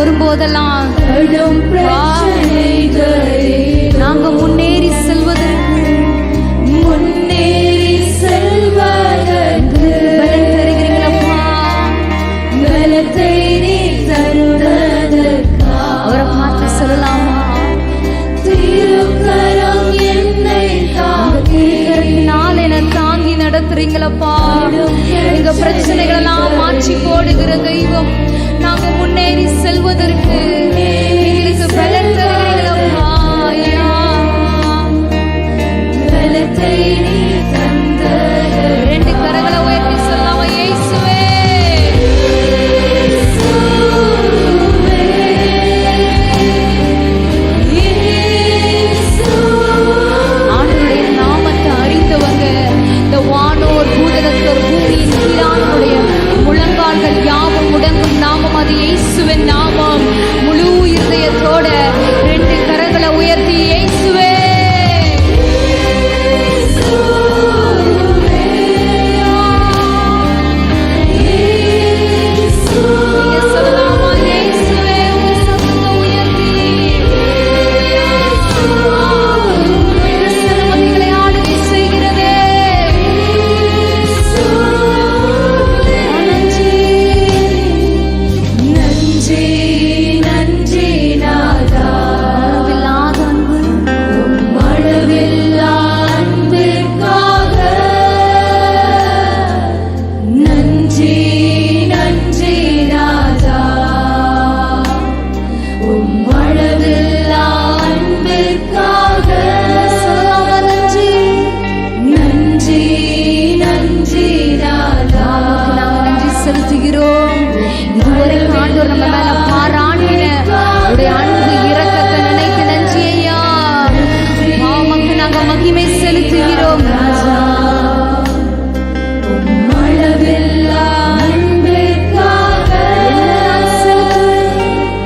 வரும்போதெல்லாம் நாங்க முன்னேறி செல்வது முன்னேறி செல்வதற்கு அவரை பார்த்து சொல்லலாமா? திருக்கரம் என தாங்கி நடத்துறீங்களப்பா. எங்க பிரச்சனைகளை தேடி செல்வது siguro na mamala